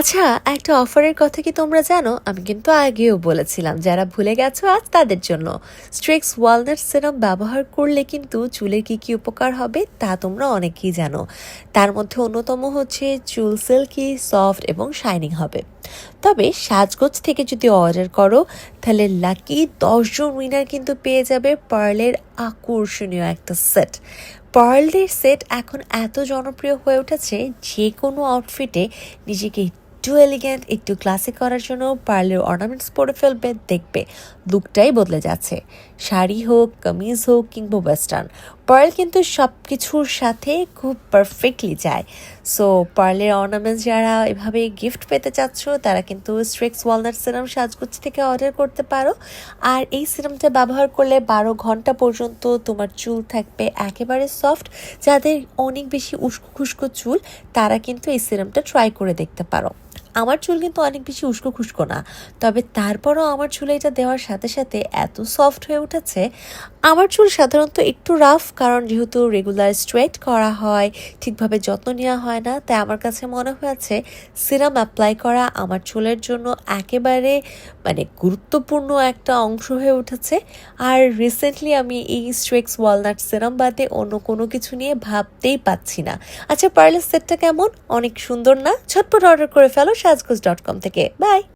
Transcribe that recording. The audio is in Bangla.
আচ্ছা একটা অফারের কথা কি তোমরা জানো? আমি কিন্তু আগেও বলেছিলাম, যারা ভুলে গেছো আজ তাদের জন্য। স্ট্রিক্স ওয়ালনাট সিরাম ব্যবহার করলে কিন্তু চুলের কি কি উপকার হবে তা তোমরা অনেকেই জানো। তার মধ্যে অন্যতম হচ্ছে চুল সিল্কি, সফট এবং শাইনিং হবে। তবে সাজগোজ থেকে যদি অর্ডার করো, তাহলে লাকি দশজন উইনার কিন্তু পেয়ে যাবে পার্লের আকর্ষণীয় একটা সেট। পার্লের সেট এখন এত জনপ্রিয় হয়ে উঠেছে, যে কোনো আউটফিটে নিজেকে একটু এলিগেন্ট একটু ক্লাসিক করার জন্য পার্লের অর্নামেন্টস পরে ফেলবে, দেখবে লুকটাই বদলে যাচ্ছে। শাড়ি হোক, কামিজ হোক কিংবা ওয়েস্টার্ন পার্ল কিন্তু সব কিছুর সাথে খুব পারফেক্টলি যায়। সো পার্লের অর্নামেন্টস যারা এভাবে গিফট পেতে চাচ্ছ, তারা কিন্তু স্ট্রিক্স ওয়ালনাট সিরাম সাজগোজ থেকে অর্ডার করতে পারো। আর এই সিরামটা ব্যবহার করলে বারো ঘণ্টা পর্যন্ত তোমার চুল থাকবে একেবারে সফট যাদের অনেক বেশি উস্কো খুস্কো চুল, তারা কিন্তু এই সিরামটা ট্রাই করে দেখতে পারো। আমার চুল কিন্তু অনেক বেশি উস্কো খুস্কো না। তবে তারপরও আমার চুলে এটা দেওয়ার সাথে সাথে এত সফট হয়ে উঠেছে, আমার চুল সাধারণত একটু রাফ কারণ যেহেতু রেগুলার স্ট্রেট করা হয়, ঠিকভাবে যত্ন নেওয়া হয় না। তাই আমার কাছে মনে হয়েছে সিরাম অ্যাপ্লাই করা আমার চুলের জন্য একেবারে মানে গুরুত্বপূর্ণ একটা অংশ হয়ে উঠেছে। আর রিসেন্টলি আমি এই স্ট্রিক্স ওয়ালনাট সিরাম বাদে অন্য কোনো কিছু নিয়ে ভাবতেই পাচ্ছি না। আচ্ছা পার্লের সেটটা কেমন? অনেক সুন্দর না? ঝটপট অর্ডার করে ফেলো সাজগোজ ডট কম থেকে। বাই।